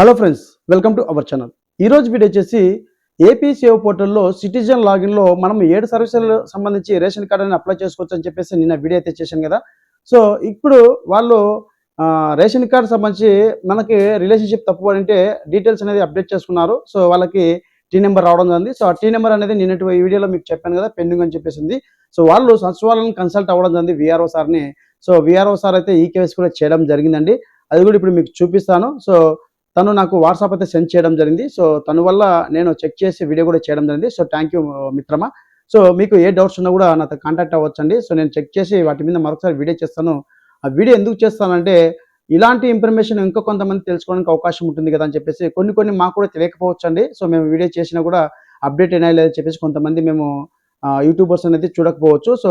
Hello friends welcome to our channel. ఈరోజు video వచ్చేసి AP Seva పోర్టల్లో సిటిజన్ లాగిన్లో మనం ఏడు సర్వీసులు సంబంధించి రేషన్ కార్డు అని అప్లై చేసుకోవచ్చు అని చెప్పేసి నిన్న వీడియో అయితే చేశాను కదా. సో ఇప్పుడు వాళ్ళు రేషన్ కార్డు సంబంధించి మనకి రిలేషన్షిప్ తప్పుపడింటే డీటెయిల్స్ అనేది అప్డేట్ చేసుకున్నారు. సో వాళ్ళకి టీ నెంబర్ రావడం జరిగింది. సో ఆ టీ నెంబర్ అనేది నిన్నటి ఈ వీడియోలో మీకు చెప్పాను కదా పెండింగ్ అని చెప్పేసింది సో వాళ్ళు సచివాలయం కన్సల్ట్ అవ్వడం జరిగింది విఆర్ఓ సార్ని. సో విఆర్ఓ సార్ అయితే ఈ కేసు కూడా చేయడం జరిగిందండి. అది కూడా ఇప్పుడు మీకు చూపిస్తాను. సో తను నాకు వాట్సాప్ అయితే సెండ్ చేయడం జరిగింది. సో తను వల్ల నేను చెక్ చేసి వీడియో కూడా చేయడం జరిగింది. సో థ్యాంక్ యూ మిత్రమా. సో మీకు ఏ డౌట్స్ ఉన్నా కూడా నాతో కాంటాక్ట్ అవ్వచ్చండి. సో నేను చెక్ చేసి వాటి మీద మరొకసారి వీడియో చేస్తాను. ఆ వీడియో ఎందుకు చేస్తానంటే ఇలాంటి ఇన్ఫర్మేషన్ ఇంకా కొంతమంది తెలుసుకోవడానికి అవకాశం ఉంటుంది కదా అని చెప్పేసి కొన్ని కొన్ని మాకు కూడా తెలియకపోవచ్చు అండి సో మేము వీడియో చేసినా కూడా అప్డేట్ అయినా లేదని చెప్పేసి కొంతమంది మేము యూట్యూబర్స్ అనేది చూడకపోవచ్చు. సో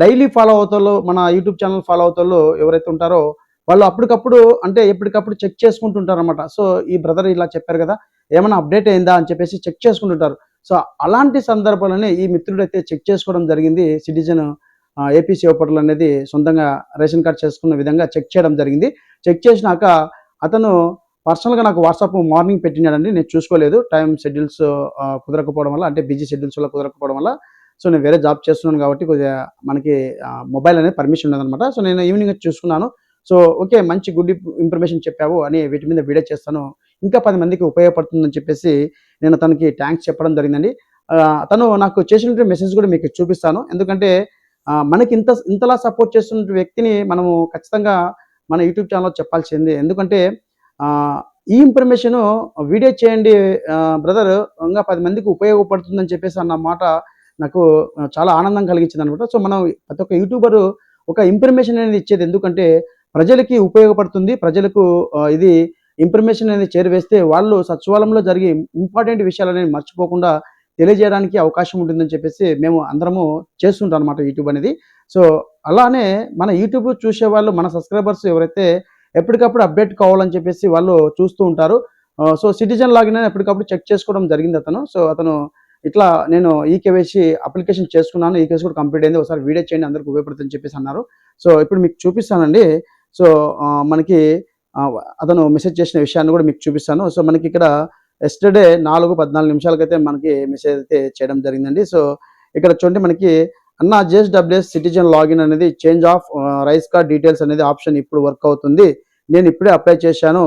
డైలీ ఫాలో అవుతారు మన యూట్యూబ్ ఛానల్ ఫాలో అవుతారు ఎవరైతే ఉంటారో వాళ్ళు అప్పటికప్పుడు అంటే ఎప్పటికప్పుడు చెక్ చేసుకుంటుంటారు అనమాట సో ఈ బ్రదర్ ఇలా చెప్పారు కదా ఏమైనా అప్డేట్ అయిందా అని చెప్పేసి చెక్ చేసుకుంటుంటారు. సో అలాంటి సందర్భంలోనే ఈ మిత్రుడు అయితే చెక్ చేసుకోవడం జరిగింది. సిటిజన్ ఏపీ సేవ అనేది సొంతంగా రేషన్ కార్డ్ చేసుకున్న విధంగా చెక్ చేయడం జరిగింది. చెక్ చేసినాక అతను పర్సనల్గా నాకు వాట్సాప్ మార్నింగ్ పెట్టినాడండి. నేను చూసుకోలేదు. టైం షెడ్యూల్స్ కుదరకపోవడం వల్ల అంటే బిజీ షెడ్యూల్స్ వల్ల కుదరకపోవడం వల్ల. సో నేను వేరే జాబ్ చేస్తున్నాను కాబట్టి కొద్దిగా మనకి మొబైల్ అనేది పర్మిషన్ ఉండదన్నమాట సో నేను ఈవినింగ్ చూసుకున్నాను. సో ఓకే మంచి గుడ్ ఇన్ఫర్మేషన్ చెప్పావు అని వీటి మీద వీడియో చేస్తాను. ఇంకా పది మందికి ఉపయోగపడుతుందని చెప్పేసి నేను తనకి థ్యాంక్స్ చెప్పడం జరిగిందండి. తను నాకు చేసినటువంటి మెసేజ్ కూడా మీకు చూపిస్తాను. ఎందుకంటే మనకి ఇంత ఇంతలా సపోర్ట్ చేస్తున్న వ్యక్తిని మనము ఖచ్చితంగా మన యూట్యూబ్ ఛానల్లో చెప్పాల్సింది. ఎందుకంటే ఈ ఇన్ఫర్మేషన్ వీడియో చేయండి బ్రదర్ ఇంకా పది మందికి ఉపయోగపడుతుందని చెప్పేసి అన్న మాట నాకు చాలా ఆనందం కలిగించింది అనమాట సో మనం ప్రతి ఒక్క యూట్యూబరు ఒక ఇన్ఫర్మేషన్ అనేది ఇచ్చేది ఎందుకంటే ప్రజలకి ఉపయోగపడుతుంది. ప్రజలకు ఇది ఇన్ఫర్మేషన్ అనేది చేరవేస్తే వాళ్ళు సచివాలయంలో జరిగే ఇంపార్టెంట్ విషయాలు అనేది మర్చిపోకుండా తెలియజేయడానికి అవకాశం ఉంటుందని చెప్పేసి మేము అందరము చేస్తుంటాం అనమాట యూట్యూబ్ అనేది. సో అలానే మన యూట్యూబ్ చూసే వాళ్ళు మన సబ్స్క్రైబర్స్ ఎవరైతే ఎప్పటికప్పుడు అప్డేట్ కావాలని చెప్పేసి వాళ్ళు చూస్తూ ఉంటారు. సో సిటిజన్ లాగిన్ అని ఎప్పటికప్పుడు చెక్ చేసుకోవడం జరిగింది అతను. సో అతను ఇట్లా నేను ఈ కేవైసీ అప్లికేషన్ చేసుకున్నాను. ఈ కేసు కూడా కంప్లీట్ అయింది. ఒకసారి వీడియో చేయండి అందరికి ఉపయోగపడుతుందని చెప్పేసి అన్నారు. సో ఇప్పుడు మీకు చూపిస్తానండి. సో మనకి అతను మెసేజ్ చేసిన విషయాన్ని కూడా మీకు చూపిస్తాను. సో మనకి ఇక్కడ ఎస్టర్డే నాలుగు పద్నాలుగు నిమిషాలకైతే మనకి మెసేజ్ అయితే చేయడం జరిగిందండి. సో ఇక్కడ చూడండి మనకి అన్న జేఎస్డబ్ల్యూఎస్ సిటిజన్ లాగిన్ అనేది change of rice card details అనేది ఆప్షన్ ఇప్పుడు వర్క్ అవుతుంది. నేను ఇప్పుడే అప్లై చేశాను.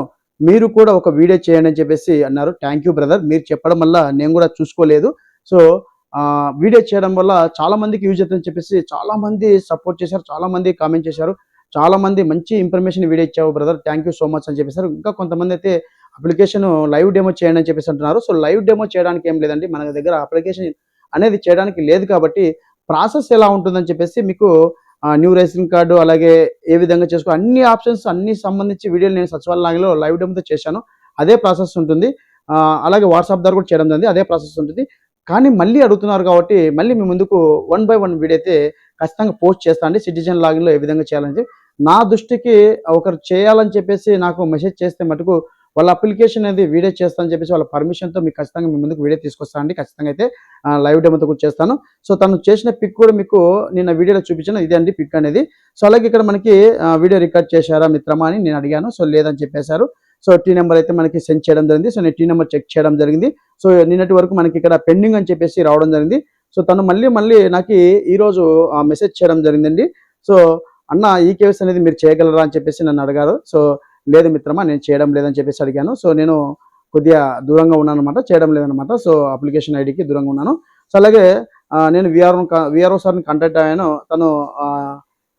మీరు కూడా ఒక వీడియో చేయండి అని చెప్పేసి అన్నారు. థ్యాంక్ యూ బ్రదర్ మీరు చెప్పడం వల్ల నేను కూడా చూసుకోలేదు. సో వీడియో చేయడం వల్ల చాలామందికి యూజ్ అవుతుందని చెప్పేసి చాలామంది సపోర్ట్ చేశారు. చాలామంది కామెంట్ చేశారు. చాలా మంది మంచి ఇన్ఫర్మేషన్ వీడియో ఇచ్చావు brother thank you so much అని చెప్పేసారు. ఇంకా కొంతమంది అయితే అప్లికేషన్ లైవ్ డెమో చేయండి అని చెప్పేసి అంటున్నారు. సో లైవ్ డెమో చేయడానికి ఏం లేదండి. మన దగ్గర అప్లికేషన్ అనేది చేయడానికి లేదు కాబట్టి ప్రాసెస్ ఎలా ఉంటుందని చెప్పేసి మీకు న్యూ రేషన్ కార్డు అలాగే ఏ విధంగా చేసుకో అన్ని ఆప్షన్స్ అన్ని సంబంధించి వీడియోలు నేను సచివాలయంలో లైవ్ డెమోతో చేశాను. అదే ప్రాసెస్ ఉంటుంది. అలాగే వాట్సాప్ ద్వారా కూడా చేయడం జరిగింది. అదే ప్రాసెస్ ఉంటుంది. కానీ మళ్ళీ అడుగుతున్నారు కాబట్టి మళ్ళీ మీ ముందుకు వన్ బై వన్ వీడియో అయితే ఖచ్చితంగా పోస్ట్ చేస్తా అండి. సిటిజన్ లాగిన్లో ఏ విధంగా చేయాలని చెప్పి. నా దృష్టికి ఒకరు చేయాలని చెప్పేసి నాకు మెసేజ్ చేస్తే మటుకు వాళ్ళ అప్లికేషన్ అనేది వీడియో చేస్తానని చెప్పేసి వాళ్ళ పర్మిషన్తో మీకు ఖచ్చితంగా మీ ముందుకు వీడియో తీసుకొస్తానండి ఖచ్చితంగా అయితే లైవ్ డెమోతో కూడా చేస్తాను. సో తను చేసిన పిక్ కూడా మీకు నిన్న వీడియోలో చూపించాను. ఇదే అండి పిక్ అనేది. సో అలాగే ఇక్కడ మనకి వీడియో రికార్డ్ చేశారా మిత్రమా అని నేను అడిగాను. సో లేదని చెప్పేశారు. సో టీ నెంబర్ అయితే మనకి సెండ్ చేయడం జరిగింది. సో నేను టీ నెంబర్ చెక్ చేయడం జరిగింది. సో నిన్నటి వరకు మనకి ఇక్కడ పెండింగ్ అని చెప్పేసి రావడం జరిగింది. సో తను మళ్ళీ మళ్ళీ నాకు ఈరోజు మెసేజ్ చేయడం జరిగిందండి. సో అన్న ఈ కేవ్స్ అనేది మీరు చేయగలరా అని చెప్పేసి నన్ను అడిగారు. సో లేదు మిత్రమా నేను చేయడం లేదని చెప్పేసి అడిగాను. సో నేను కొద్దిగా దూరంగా ఉన్నాను అనమాట చేయడం లేదనమాట సో అప్లికేషన్ ఐడికి దూరంగా ఉన్నాను. సో అలాగే నేను విఆర్ఓ విఆర్ఓ సార్ని కాంటాక్ట్ అయ్యాను. తను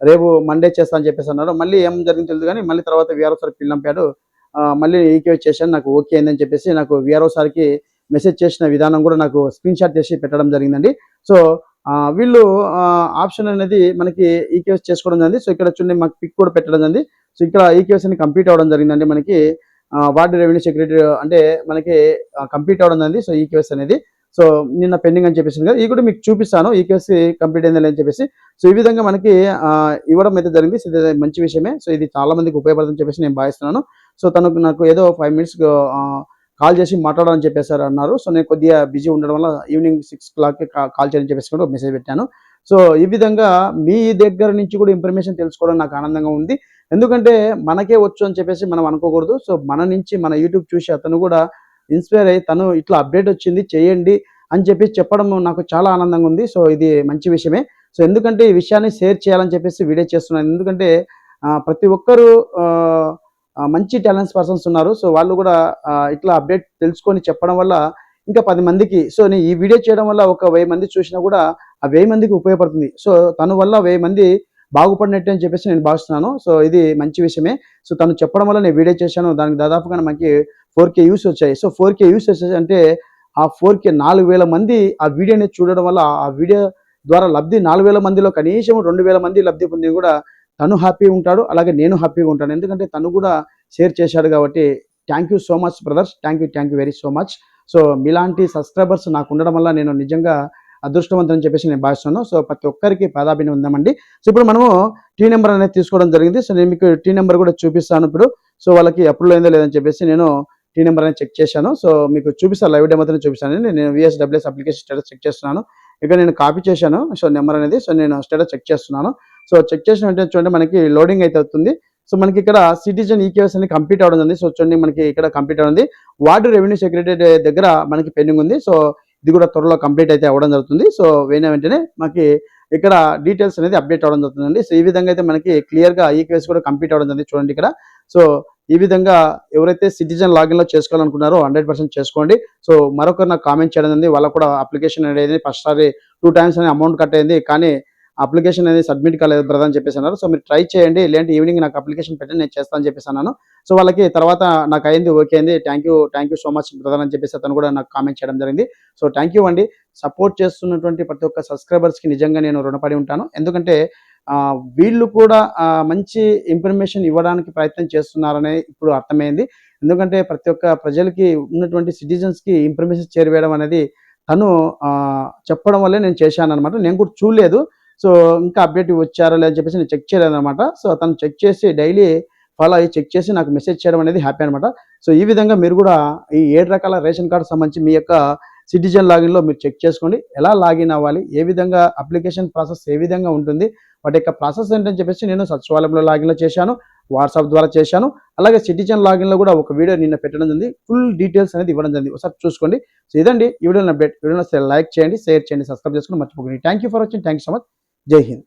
రేపు మండే చేస్తా అని చెప్పేసి అన్నారు మళ్ళీ ఏం జరిగింది తెలియదు కానీ మళ్ళీ తర్వాత విఆర్ఓ సార్ పిల్లంపాడు ఆ, మళ్ళీ కేవ్ చేశాను నాకు ఓకే అయిందని చెప్పేసి నాకు విఆర్ఓ సార్కి మెసేజ్ చేసిన విధానం కూడా నాకు స్క్రీన్ షాట్ చేసి పెట్టడం జరిగిందండి. సో వీళ్ళు ఆప్షన్ అనేది మనకి ఈకేఎస్ చేసుకోవడం జరిగింది. సో ఇక్కడ చూడండి మాకు పిక్ కూడా పెట్టడం జరిగింది. సో ఇక్కడ ఈకేఎస్ అని కంప్లీట్ అవ్వడం జరిగిందండి మనకి. వార్డు రెవెన్యూ సెక్రటరీ అంటే మనకి కంప్లీట్ అవ్వడం జరిగింది. సో ఈకేఎస్ అనేది. సో నిన్న పెండింగ్ అని చెప్పేసి కదా ఇది కూడా మీకు చూపిస్తాను. ఈకేఎస్ కంప్లీట్ అయిందని అని చెప్పేసి. సో ఈ విధంగా మనకి ఇవ్వడం అయితే జరిగింది. సో ఇది మంచి విషయమే. సో ఇది చాలా మందికి ఉపయోగపడుతుందని చెప్పేసి నేను భావిస్తున్నాను. సో తనకు నాకు ఏదో ఫైవ్ మినిట్స్ కాల్ చేసి మాట్లాడాలని చెప్పేసారు అన్నారు. సో నేను కొద్దిగా బిజీ ఉండడం వల్ల ఈవినింగ్ సిక్స్ క్లాక్కి కాల్ చేయని చెప్పేసి కూడా మెసేజ్ పెట్టాను. సో ఈ విధంగా మీ దగ్గర నుంచి కూడా ఇన్ఫర్మేషన్ తెలుసుకోవడం నాకు ఆనందంగా ఉంది. ఎందుకంటే మనకే వచ్చు అని చెప్పేసి మనం అనుకోకూడదు. సో మన నుంచి మన యూట్యూబ్ చూసి అతను కూడా ఇన్స్పైర్ అయ్యి తను ఇట్లా అప్డేట్ వచ్చింది చేయండి అని చెప్పి చెప్పడం నాకు చాలా ఆనందంగా ఉంది. సో ఇది మంచి విషయమే. సో ఎందుకంటే ఈ విషయాన్ని షేర్ చేయాలని చెప్పేసి వీడియో చేస్తున్నాను. ఎందుకంటే ప్రతి ఒక్కరూ మంచి టాలెంట్స్ పర్సన్స్ ఉన్నారు. సో వాళ్ళు కూడా ఇట్లా అప్డేట్ తెలుసుకొని చెప్పడం వల్ల ఇంకా పది మందికి సో నేను ఈ వీడియో చేయడం వల్ల ఒక వెయ్యి మంది చూసినా కూడా ఆ వెయ్యి మందికి ఉపయోగపడుతుంది. సో తను వల్ల వెయ్యి మంది బాగుపడినట్టు అని చెప్పేసి నేను భావిస్తున్నాను. సో ఇది మంచి విషయమే. సో తను చెప్పడం వల్ల నేను వీడియో చేశాను. దానికి దాదాపుగా మనకి ఫోర్ కే వ్యూస్ వచ్చాయి. సో ఫోర్ కే వ్యూస్ వచ్చాయి అంటే ఆ ఫోర్ కే నాలుగు వేల మంది ఆ వీడియోని చూడడం వల్ల ఆ వీడియో ద్వారా లబ్ధి నాలుగు వేల మందిలో కనీసం రెండు వేల మంది లబ్ధి పొంది కూడా తను హ్యాపీ ఉంటాడు అలాగే నేను హ్యాపీగా ఉంటాను. ఎందుకంటే తను కూడా షేర్ చేశాడు కాబట్టి thank you so much brothers thank you thank you very so much so మీలాంటి సబ్స్క్రైబర్స్ నాకు ఉండడం వల్ల నేను నిజంగా అదృష్టవంతం చెప్పేసి నేను భావిస్తున్నాను. సో ప్రతి ఒక్కరికి పాదాభిని ఉందామండి. సో ఇప్పుడు మనము టీ నెంబర్ అనేది తీసుకోవడం జరిగింది. సో నేను మీకు టీ నెంబర్ కూడా చూపిస్తాను ఇప్పుడు. సో వాళ్ళకి అప్రూవల్ అయిందో లేదని చెప్పేసి నేను టీ నెంబర్ అనేది చెక్ చేశాను. సో మీకు చూపిస్తాను లైవ్ డెమో మాత్రం చూపిస్తాను నేను విఎస్డబ్ల్యూఎస్ అప్లికేషన్ స్టేటస్ చెక్ చేస్తున్నాను. ఇక నేను కాపీ చేశాను. సో నెంబర్ అనేది సో నేను స్టేటస్ చెక్ చేస్తున్నాను. సో చెక్ చేసిన వెంటనే చూడండి మనకి లోడింగ్ అయితే అవుతుంది. సో మనకి ఇక్కడ సిటిజన్ ఈకేఎస్ అనేది కంప్లీట్ అవడం ఉంది సో చూడండి మనకి ఇక్కడ కంప్లీట్ ఉంది వార్డు రెవెన్యూ సెక్రటరీ దగ్గర మనకి పెండింగ్ ఉంది. సో ఇది కూడా త్వరలో కంప్లీట్ అయితే అవ్వడం జరుగుతుంది. సో వేయిన వెంటనే మనకి ఇక్కడ డీటెయిల్స్ అనేది అప్డేట్ అవ్వడం జరుగుతుందండి. సో ఈ విధంగా అయితే మనకి క్లియర్గా కూడా కంప్లీట్ అవడం జరిగింది చూడండి ఇక్కడ. సో ఈ విధంగా ఎవరైతే సిటిజన్ లాగిన్లో చేసుకోవాలనుకున్నారో హండ్రెడ్ పర్సెంట్ చేసుకోండి. సో మరొకరు నాకు కామెంట్ చేయడం జరిగింది. వాళ్ళకు కూడా అప్లికేషన్ అనేది ఫస్ట్ సారి టూ టైమ్స్ అనే అమౌంట్ కట్ అయింది. కానీ అప్లికేషన్ అనేది సబ్మిట్ కాలేదు బ్రదర్ అని చెప్పేసి అన్నారు. సో మీరు ట్రై చేయండి. లేదంటే ఈవినింగ్ నాకు అప్లికేషన్ పెట్టండి నేను చేస్తాను అని చెప్పేసి అన్నాను. సో వాళ్ళకి తర్వాత నాకు అయింది ఓకే అయింది. Thank you thank you so much brother అని చెప్పేసి అతను కూడా నాకు కామెంట్ చేయడం జరిగింది. సో థ్యాంక్ యూ అండి. సపోర్ట్ చేస్తున్నటువంటి ప్రతి ఒక్క సబ్స్క్రైబర్స్కి కి నిజంగా నేను రుణపడి ఉంటాను. ఎందుకంటే వీళ్ళు కూడా మంచి ఇన్ఫర్మేషన్ ఇవ్వడానికి ప్రయత్నం చేస్తున్నారనే ఇప్పుడు అర్థమైంది. ఎందుకంటే ప్రతి ఒక్క ప్రజలకి ఉన్నటువంటి సిటిజన్స్కి కి ఇన్ఫర్మేషన్ చేరవేయడం అనేది తను చెప్పడం వల్లే నేను చేశాను అనమాట నేను కూడా చూడలేదు. సో ఇంకా అప్డేట్ వచ్చారా లేదని చెప్పేసి నేను చెక్ చేయలేదు అనమాట సో తను చెక్ చేసి డైలీ ఫాలో అయ్యి చెక్ చేసి నాకు మెసేజ్ చేయడం అనేది హ్యాపీ అనమాట సో ఈ విధంగా మీరు కూడా ఈ ఏడు రకాల రేషన్ కార్డు సంబంధించి మీ యొక్క సిటిజన్ లాగిన్లో మీరు చెక్ చేసుకోండి. ఎలా లాగిన్ అవ్వాలి? ఏ విధంగా అప్లికేషన్ ప్రాసెస్ ఏ విధంగా ఉంటుంది? వాటి యొక్క ప్రాసెస్ ఏంటని చెప్పేసి నేను సచివాలయంలో లాగిన్లో చేశాను వాట్సాప్ ద్వారా చేశాను. అలాగే సిటిజన్ లాగిన్లో కూడా ఒక వీడియో నిన్న పెట్టడం జరిగింది. ఫుల్ డీటెయిల్స్ అనేది ఇవ్వడం జరిగింది. ఒకసారి చూసుకోండి. సో ఇదండి. ఈ వీడియోని అప్డేట్ వీడియోని లైక్ చేయండి షేర్ చేయండి సబ్స్క్రైబ్ చేసుకుని మర్చిపోకండి. Thank you for watching thank you so much Jai Hind.